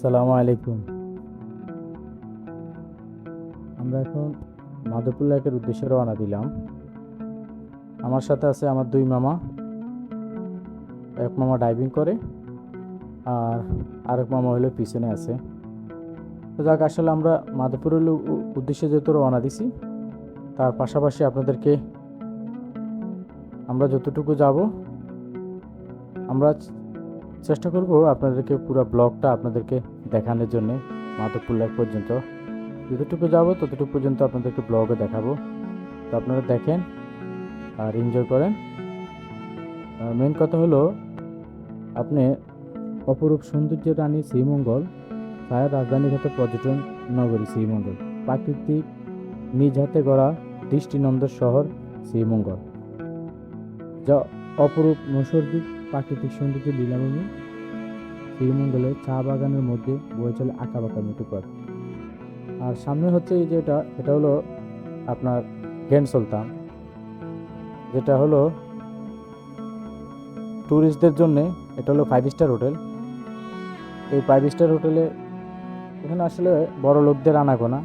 আসসালামু আলাইকুম। আমরা এখন মাধবপুর লেকের উদ্দেশ্যে রওনা দিলাম। আমার সাথে আছে আমার দুই মামা। এক মামা ডাইভিং করে আর আরেক মামা হলো পিছনে আছে। তো যাক, আসলে আমরা মাধবপুরের উদ্দেশ্যে যেহেতু রওনা দিছি, তার পাশাপাশি আপনাদেরকে আমরা যতটুকু যাব, আমরা চেষ্টা করব আপনাদেরকে পুরো ব্লগটা আপনাদেরকে দেখানোর জন্য মাধবপুর লেক পর্যন্ত। যতটুকু যাব, ততটুকু পর্যন্ত আপনাদেরকে ব্লগে দেখাবো। তো আপনারা দেখেন আর এনজয় করেন। মেন কথা হলো, আপনি অপরূপ সৌন্দর্যের রানী শ্রীমঙ্গল ছায়ার রাজধানী খ্যাত পর্যটন নগরী শ্রীমঙ্গল। প্রাকৃতিক নিজ হাতে গড়া দৃষ্টিনন্দন শহর শ্রীমঙ্গল। যা অপরূপ নৈসর্গিক প্রাকৃতিক সৌন্দর্য লীলাভূমি। শ্রীমঙ্গলের চা বাগানের মধ্যে বয়ে চলে আঁকা বাঁকা মেটুপথ আর সামনে হচ্ছে এই যে এটা হলো আপনার গ্র্যান্ড সুলতান। যেটা হলো ট্যুরিস্টদের জন্য এটা হলো ফাইভ স্টার হোটেল এই ফাইভ স্টার হোটেলে এখানে আসলে বড় লোকদের আনাগোনা।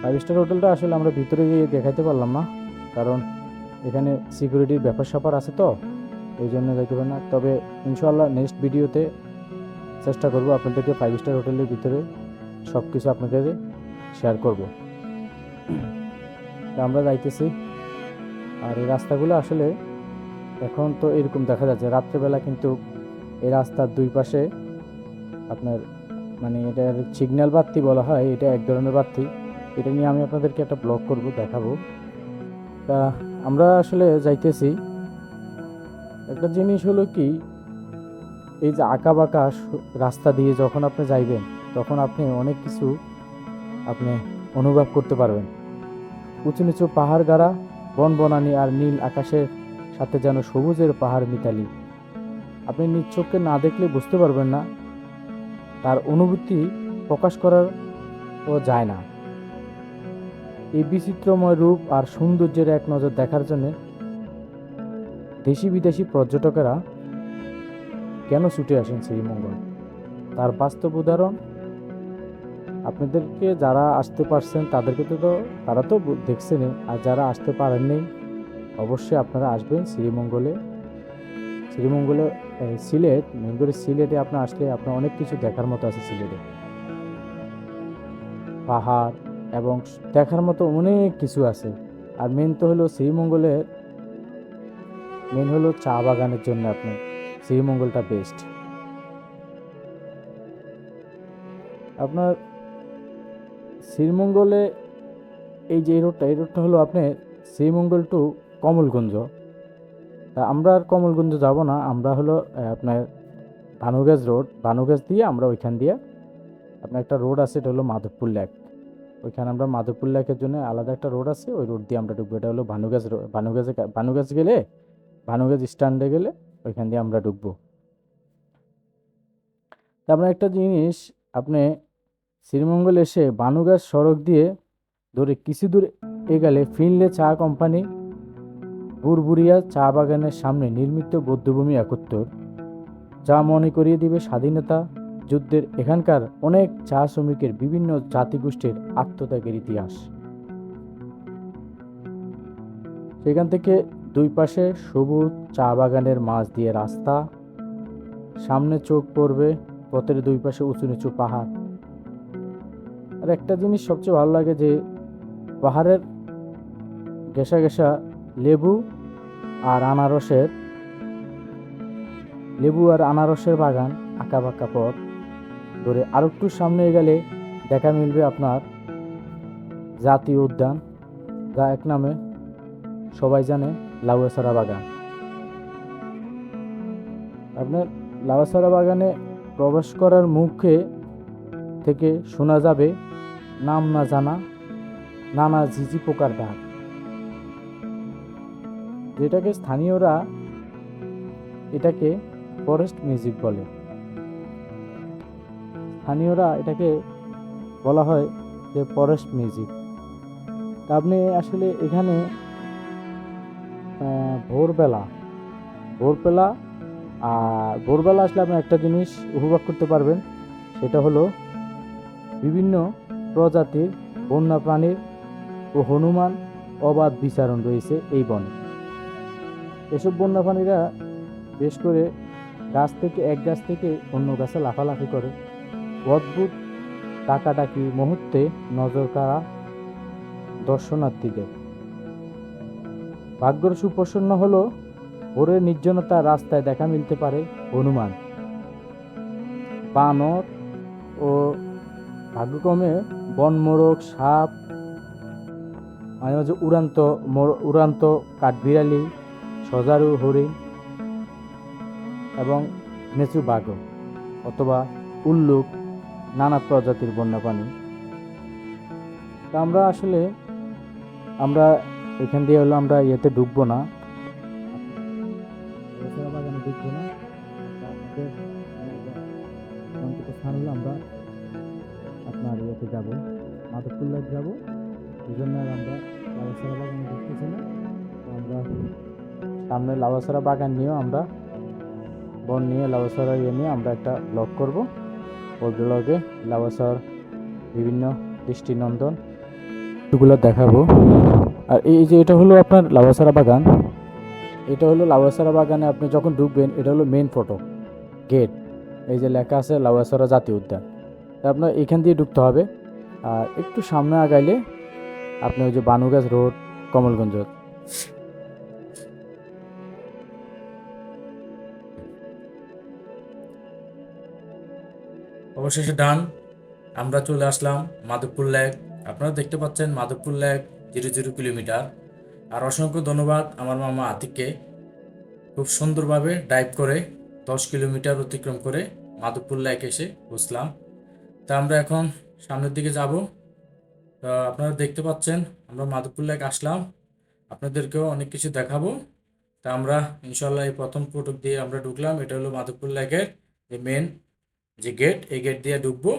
ফাইভ স্টার হোটেলটা আসলে আমরা ভিতরে গিয়ে দেখাইতে পারলাম না। কারণ এখানে সিকিউরিটির ব্যাপার স্যাপার আছে তো। এই জন্য যাইতে পারে না। তবে ইনশাল্লাহ নেক্সট ভিডিওতে চেষ্টা করব আপনাদেরকে ফাইভ স্টার হোটেলের ভিতরে সব কিছু আপনাদের শেয়ার করব। আমরা যাইতেছি। আর এই রাস্তাগুলো আসলে এখন তো এরকম দেখা যাচ্ছে, রাত্রেবেলা কিন্তু এই রাস্তার দুই পাশে আপনার মানে এটার সিগন্যাল বাতি বলা হয়, এটা এক ধরনের বাতি। এটা নিয়ে আমি আপনাদেরকে একটা ব্লগ করব, দেখাবো। তা আমরা আসলে যাইতেছি। একটা জিনিস হলো কি, এই যে আঁকা বাঁকা রাস্তা দিয়ে যখন আপনি যাইবেন, তখন আপনি অনেক কিছু আপনি অনুভব করতে পারবেন। উঁচু নিচু পাহাড় গাড়া বন বনানি আর নীল আকাশের সাথে যেন সবুজের পাহাড় মিতালি। আপনি চোখে না দেখলে বুঝতে পারবেন না, তার অনুভূতি প্রকাশ করার ও যায় না। এই বিচিত্রময় রূপ আর সৌন্দর্যের এক নজর দেখার জন্য দেশি বিদেশি পর্যটকেরা কেন ছুটে আসেন শ্রীমঙ্গল? তার বাস্তব উদাহরণ? আপনাদেরকে যারা আসতে পারছেন, তাদেরকে তো তারা তো দেখছেনই। আর যারা আসতে পারেননি, অবশ্যই আপনারা আসবেন শ্রীমঙ্গলে। শ্রীমঙ্গলে সিলেট মেন করে সিলেটে আপনার আসলে আপনার অনেক কিছু দেখার মতো আছে সিলেটে। পাহাড় এবং দেখার মতো অনেক কিছু আছে। আর মেন তো হলো শ্রীমঙ্গলের মেন হলো চা বাগানের জন্য আপনি। শ্রীমঙ্গলটা বেস্ট আপনার শ্রীমঙ্গলে এই যে রোডটা এই রোডটা হলো আপনার শ্রীমঙ্গল টু কমলগঞ্জ। তা আমরা আর কমলগঞ্জ যাব না, আমরা হলো আপনার ভানুগাছ রোড ভানুগাছ দিয়ে আমরা ওইখান দিয়ে আপনার একটা রোড আছে, এটা হলো মাধবপুর লেক ওইখানে আমরা মাধবপুর লেকের জন্য আলাদা একটা রোড আছে, ওই রোড দিয়ে আমরা ঢুকবো। এটা হলো ভানুগাছ রোড ভানুগাছে ভানুগাছ গেলে ভানুগাছ স্ট্যান্ডে গেলে ওইখান দিয়ে আমরা ঢুকবো। তারপরে একটা জিনিস, আপনি শ্রীমঙ্গল এসে বানুগাছ সড়ক দিয়ে ধরে কিছু দূর এগালে ফিনলে চা কোম্পানি বুরবুরিয়া চা বাগানের সামনে নির্মিত বৌদ্ধভূমি একত্তর, যা মনে করিয়ে দিবে স্বাধীনতা যুদ্ধের এখানকার অনেক চা শ্রমিকের বিভিন্ন জাতিগোষ্ঠীর আত্মত্যাগের ইতিহাস। সেখান থেকে দুই পাশে সবুজ চা বাগানের মাঝ দিয়ে রাস্তা। সামনে চোখ পড়বে পথের দুই পাশে উঁচু নিচু পাহাড়। আর একটা জিনিস সবচেয়ে ভালো লাগে যে, পাহাড়ের গেসা গেসা লেবু আর আনারসের, লেবু আর আনারসের বাগান আঁকা বাঁকা পথ। ধরে আর একটু সামনে গেলে দেখা মিলবে আপনার জাতীয় উদ্যান, যা এক নামে সবাই জানে। লাউয়াছড়া বাগান আপনার লাউয়াছড়া বাগানে প্রবেশ করার মুখে থেকে শোনা যাবে, নাম না জানা, নানা ঝিঝি পোকার ডাক। যেটাকে স্থানীয়রা এটাকে ফরেস্ট মিউজিক বলে। স্থানীয়রা এটাকে বলা হয় যে ফরেস্ট মিউজিক। আপনি আসলে এখানে ভোরবেলা। ভোরবেলা, আর ভোরবেলা আসলে আপনি একটা জিনিস উপভোগ করতে পারবেন, সেটা হলো বিভিন্ন প্রজাতির বন্য প্রাণীর ও হনুমান অবাধ বিচারণ রয়েছে এই বনে। এসব বন্য প্রাণীরা বেশ করে গাছ থেকে, এক গাছ থেকে অন্য গাছে লাফালাফি করে। অদ্ভুত টাকাটাকি মুহূর্তে নজর কাড়া দর্শনার্থীদের ভাগ্যর সুপ্রসন্ন হলো ভোরের নির্জনতা রাস্তায় দেখা মিলতে পারে হনুমান। বানর ও ভাগ্যক্রমে বনমোরগ, সাপ, মাঝে মাঝে উড়ান্ত উড়ান্ত কাঠবিড়ালি, সজারু, হরিণ এবং মেচু বাঘ অথবা উল্লুক, নানা প্রজাতির বন্যপ্রাণী। তা আমরা আসলে, আমরা এখান দিয়ে হলো আমরা ইয়েতে ঢুকবো না। ঢুকবো না। আমরা আপনার ইয়েতে যাব মাধবপুল্লায় যাব। এই জন্য আর আমরা লাভাসারা বাগানে ঢুকতেছি না। আমরা সামনে লাভাসারা বাগান নিয়েও আমরা বন নিয়ে লাভাসারা ইয়ে নিয়ে আমরা একটা ব্লগ করব। ওই ব্লগে লাভাসার বিভিন্ন দৃষ্টিনন্দন এগুলো দেখাবো। আর এই যে এটা হলো আপনার লাভাসারা বাগান, এটা হলো লাভাসারা বাগানে আপনি যখন ঢুকবেন, এটা হলো মেন ফটো গেট এই যে লেখা আছে লাভাসারা জাতীয় উদ্যান। আপনার এখান দিয়ে ঢুকতে হবে, আর একটু সামনে আগাইলে আপনি ওই যে বানুগাছ রোড, কমলগঞ্জ অবশেষে ডান, আমরা চলে আসলাম মাধবপুর লেক। আপনারা দেখতে পাচ্ছেন Madhabpur lake zero zero kilometre. আর অসংখ্য ধন্যবাদ আমার মামা আতিককে। খুব সুন্দরভাবে ড্রাইভ করে দশ কিলোমিটার অতিক্রম করে মাধবপুর লেক এসে বসলাম। তা আমরা এখন সামনের দিকে যাব। তা আপনারা দেখতে পাচ্ছেন, আমরা মাধবপুর লেক আসলাম। আপনাদেরকেও অনেক কিছু দেখাবো। তা আমরা ইনশাল্লাহ এই প্রথম ফটক দিয়ে আমরা ঢুকলাম। এটা হলো মাধবপুর লেকের যে মেন যে গেট এই গেট দিয়ে ঢুকবো।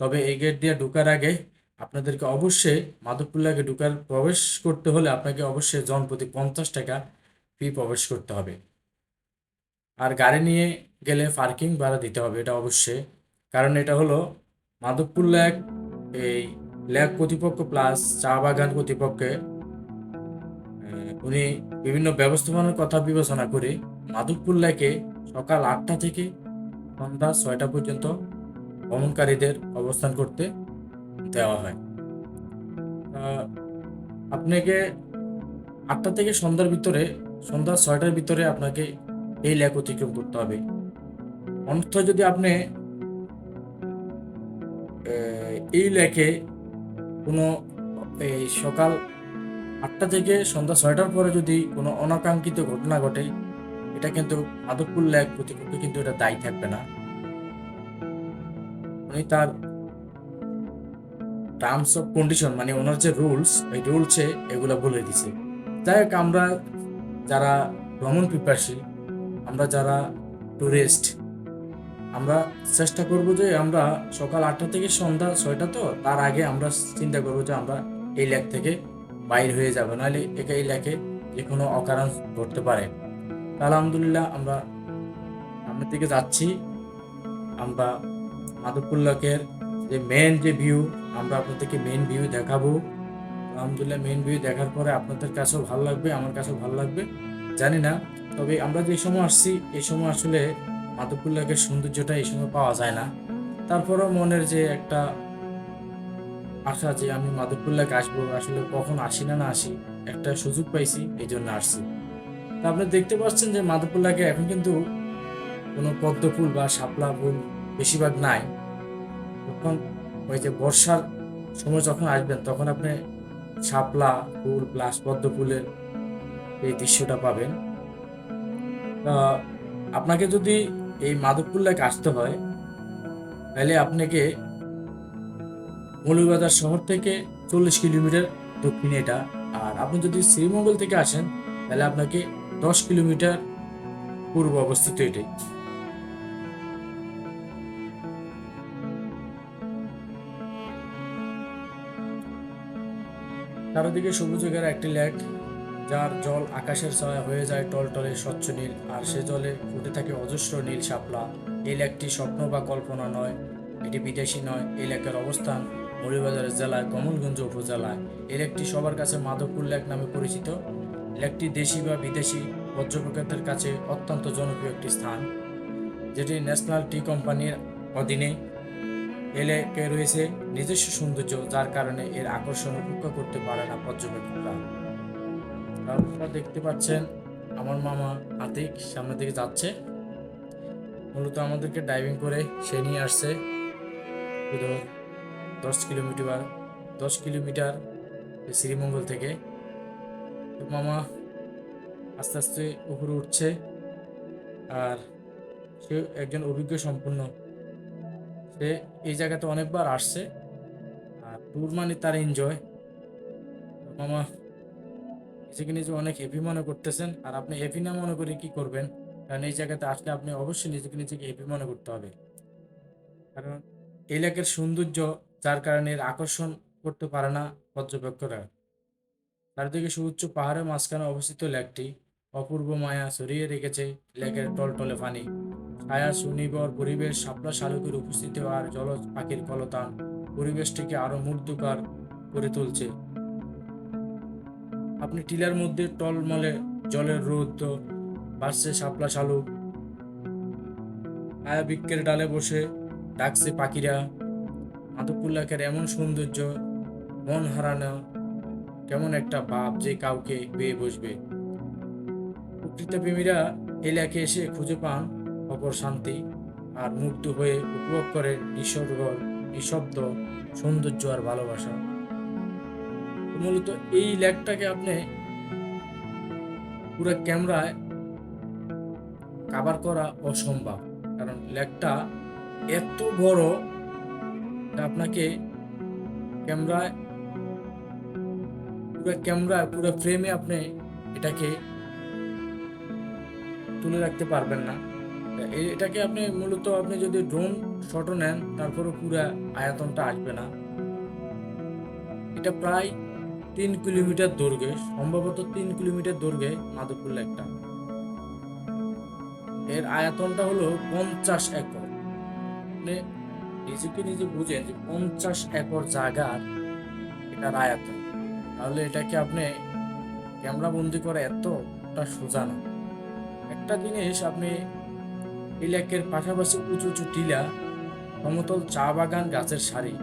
তবে এই গেট দিয়ে ঢুকার আগে আপনাদেরকে অবশ্যই মাধবপুর লেকে ঢুকার প্রবেশ করতে হলে আপনাকে অবশ্যই জনপ্রতি পঞ্চাশ টাকা ফি প্রবেশ করতে হবে। আর গাড়ি নিয়ে গেলে পার্কিং ভাড়া দিতে হবে, এটা অবশ্যই। কারণ এটা হলো মাধবপুর লেক এই লেক কর্তৃপক্ষ প্লাস চা বাগান কর্তৃপক্ষে উনি বিভিন্ন ব্যবস্থাপনার কথা বিবেচনা করে মাধবপুর লেকে সকাল আটটা থেকে সন্ধ্যা ছয়টা পর্যন্ত ভ্রমণকারীদের অবস্থান করতে দেওয়া হয়। আপনাকে আটটা থেকে সন্ধ্যার ভিতরে, সন্ধ্যা ছয়টার ভিতরে আপনাকে এই লেক অতিক্রম করতে হবে। অন্যথা যদি আপনি এই লেকে কোনো, এই সকাল আটটা থেকে সন্ধ্যা ছয়টার পরে যদি কোনো অনাকাঙ্ক্ষিত ঘটনা ঘটে, এটা কিন্তু মাধবপুর লেক কর্তৃপক্ষ কিন্তু এটা দায়ী থাকবে না। উনি তার টার্মস অফ কন্ডিশন মানে ওনার যে রুলস এই রুলসে এগুলো বলে দিছে। যাই হোক, আমরা যারা ভ্রমণ পিপাসী, আমরা যারা টুরিস্ট আমরা চেষ্টা করব যে আমরা সকাল আটটা থেকে সন্ধ্যা ছয়টা তো, তার আগে আমরা চিন্তা করব যে আমরা এই লেক থেকে বাইর হয়ে যাব। নাহলে একে এই লেকে যে কোনো অকারণ ঘটতে পারে। আলহামদুলিল্লাহ আমরা সামনের দিকে যাচ্ছি। আমরা মাধবপুর লেকের যে মেন যে ভিউ আমরা আপনাদেরকে মেন ভিউ দেখাবো। আলহামদুলিল্লাহ মেন ভিউ দেখার পরে আপনাদের কাছেও ভালো লাগবে, আমার কাছেও ভালো লাগবে। জানি না, তবে আমরা যে সময় আসছি, এই সময় আসলে মাধবপুর সৌন্দর্যটা এই সময় পাওয়া যায় না। তারপরেও মনের যে একটা আশা যে আমি মাধবপুর আসব, আসলে কখন আসি না না আসি, একটা সুযোগ পাইছি, এই জন্য আসছি। তা আপনি দেখতে পাচ্ছেন যে মাধবপুর এখন কিন্তু কোনো পদ্ম ফুল বা শাপলা ফুল বেশিরভাগ নাই। তখন ওই যে বর্ষার সময় যখন আসবেন, তখন আপনি শাপলা ফুল প্লাস পদ্ম ফুলের এই দৃশ্যটা পাবেন। আপনাকে যদি এই মাধবপুর লেক আসতে হয়, তাহলে আপনাকে মৌলভীবাজার শহর থেকে চল্লিশ কিলোমিটার দক্ষিণে এটা। আর আপনি যদি শ্রীমঙ্গল থেকে আসেন, তাহলে আপনাকে দশ কিলোমিটার পূর্ব অবস্থিত এটাই। চারিদিকে সবুজ ঘেরা একটি লেক, যার জল আকাশের ছায়া হয়ে যায় টলটলে স্বচ্ছ নীল, আর সে জলে ফুটে থাকে অজস্র নীল শাপলা। এই লেকটি স্বপ্ন বা কল্পনা নয়, এটি বিদেশি নয়। এই লেকের অবস্থান মৌলভীবাজার জেলায় কমলগঞ্জ উপজেলায়। এই লেকটি সবার কাছে মাধবপুর লেক নামে পরিচিত। লেকটি দেশি বা বিদেশি পর্যটকদের কাছে অত্যন্ত জনপ্রিয় একটি স্থান, যেটি ন্যাশনাল টি কোম্পানির অধীনে এ লেকে রয়েছে নিজস্ব সৌন্দর্য, যার কারণে এর আকর্ষণ উপেক্ষা করতে পারে না পর্যবেক্ষকরা। আপনারা দেখতে পাচ্ছেন, আমার মামা আতিক সামনের দিকে যাচ্ছে। মূলত আমাদেরকে ডাইভিং করে সে নিয়ে আসছে দশ কিলোমিটার দশ কিলোমিটার শ্রীমঙ্গল থেকে। মামা আস্তে আস্তে উপরে উঠছে আর সে একজন অভিজ্ঞ সম্পূর্ণ। সে এই জায়গাতে অনেকবার আসছে। আর ট্যুর মানে তার এনজয় মামা, নিজেকে নিজে অনেক হেভি মনে করতেছেন। আর আপনি হ্যাপি না মনে করে কি করবেন? কারণ এই জায়গাতে আসলে আপনি অবশ্যই নিজেকে নিজেকে হেভি মনে করতে হবে। কারণ এই লেকের সৌন্দর্য, যার কারণে আকর্ষণ করতে পারে না পর্যবেক্ষকরা। চারিদিকে সুউচ্চ পাহাড়ের মাঝখানে অবস্থিত লেকটি অপূর্ব মায়া ছড়িয়ে রেখেছে লেকের টলটলে পানি। ছায়া সুনিবর পরিবেশ শাপলা শালুকের উপস্থিতি আর জলজ পাখির কলতান পরিবেশটিকে আরও মুগ্ধকর করে তুলছে। আপনি টিলার মধ্যে টলমলে জলের রোদ বাড়ছে শাপলা শালুক ছায়া বৃক্ষের ডালে বসে ডাকছে পাখিরা। মাধবপুর এমন সৌন্দর্য, মন হারানো, কেমন একটা ভাব যে কাউকে পেয়ে বসবে। প্রকৃতিপ্রেমীরা এই লেকে এসে খুঁজে পান অপর শান্তি আর মুগ্ধ হয়ে উপভোগ করে নিসর্গ নিঃশব্দ সৌন্দর্য আর ভালোবাসা। মূলত এই লেকটাকে আপনি পুরো ক্যামেরায় কাভার করা অসম্ভব। কারণ লেকটা এত বড় আপনাকে ক্যামেরায় পুরো ক্যামেরা পুরো ফ্রেমে আপনি এটাকে তুলে রাখতে পারবেন না। এটাকে আপনি মূলত আপনি যদি ড্রোন শটও নেন তারপরে পুরো আয়তনটা আসবে না। এটা প্রায় তিন কিলোমিটার দৈর্ঘ্যে, সম্ভবত তিন কিলোমিটার দৈর্ঘ্যে মাধবপুর লেকটা। এর আয়তনটা হলো পঞ্চাশ একর। আপনি নিজেকে নিজে বুঝেন যে পঞ্চাশ একর জায়গার এটার আয়তন। তাহলে এটাকে আপনি ক্যামেরা বন্দি করা এতটা সোজা না। একটা জিনিস আপনি এই লেকের পাশাপাশি উঁচু উঁচু টিলা, সমতল চা বাগান, গাছের সারি।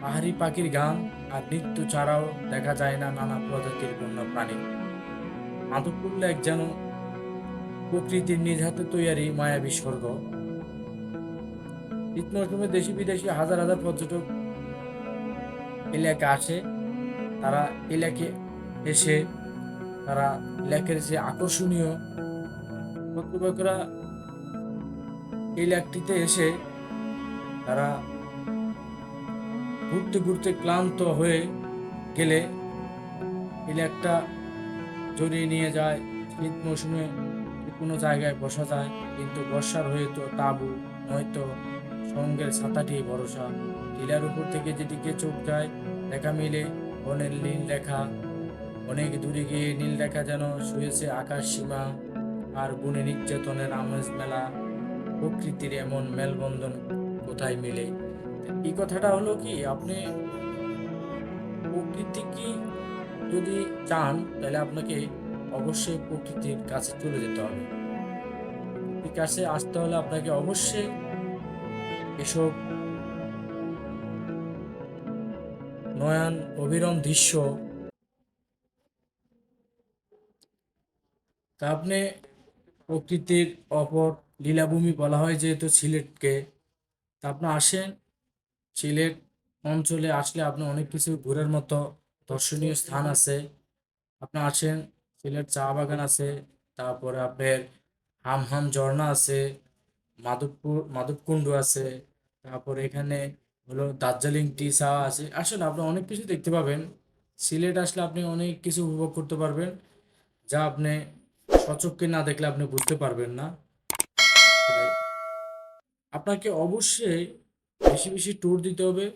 পাহাড়ি পাখির গান আর নিত্য ছাড়াও দেখা যায় না নানা প্রজাতির বন্য প্রাণী মাধবপুর লেক যেন প্রকৃতির নিজ হাতে তৈরি মায়াবী স্বর্গ। শীত মৌসুমে দেশি বিদেশি হাজার হাজার পর্যটক এলাকা আসে। তারা এলাকে এসে, তারা লেকের যে আকর্ষণীয় পর্যটকরা এই লেকটিতে এসে তারা ঘুরতে ঘুরতে ক্লান্ত হয়ে গেলে এই লেকটা জড়িয়ে নিয়ে যায়। শীত মৌসুমে কোনো জায়গায় বসা যায়, কিন্তু বর্ষার হয়তো তাঁবু, নয়তো সঙ্গের ছাতাটি ভরসা। টিলার উপর থেকে যেদিকে চোখ যায়, দেখা মিলে বনের নীল রেখা। অনেক দূরে গিয়ে নীল রেখা যেন শুয়েছে আকাশ সীমা আর গুণে নির্যাতনের আমেজ মেলা। প্রকৃতির এমন মেলবন্ধন কোথায় মিলে? এই কথাটা হলো কি, আপনি প্রকৃতি কি যদি চান, তাহলে আপনাকে অবশ্যই প্রকৃতির কাছে চলে যেতে হবে। কাছে আসতে হলে আপনাকে অবশ্যই এসব নয়ন অবিরম দৃশ্য তা আপনি প্রকৃতির অপর লীলাভূমি বলা হয় যেহেতু সিলেটকে। তা আপনি আসেন, সিলেট অঞ্চলে আসলে আপনি অনেক কিছু ঘোরার মতো দর্শনীয় স্থান আছে। আপনি আসেন, সিলেট চা বাগান আছে, তারপরে আপনার হাম হাম ঝর্ণা আছে, মাধবপুর, মাধবকুণ্ড আছে, তারপরে এখানে হলো দার্জিলিং টি চা আছে। আসলে আপনি অনেক কিছু দেখতে পাবেন। সিলেট আসলে আপনি অনেক কিছু উপভোগ করতে পারবেন, যা আপনি সচক্ষে না দেখলে আপনি বুঝতে পারবেন না। আপনাকে অবশ্যই বেশি বেশি ট্যুর দিতে হবে।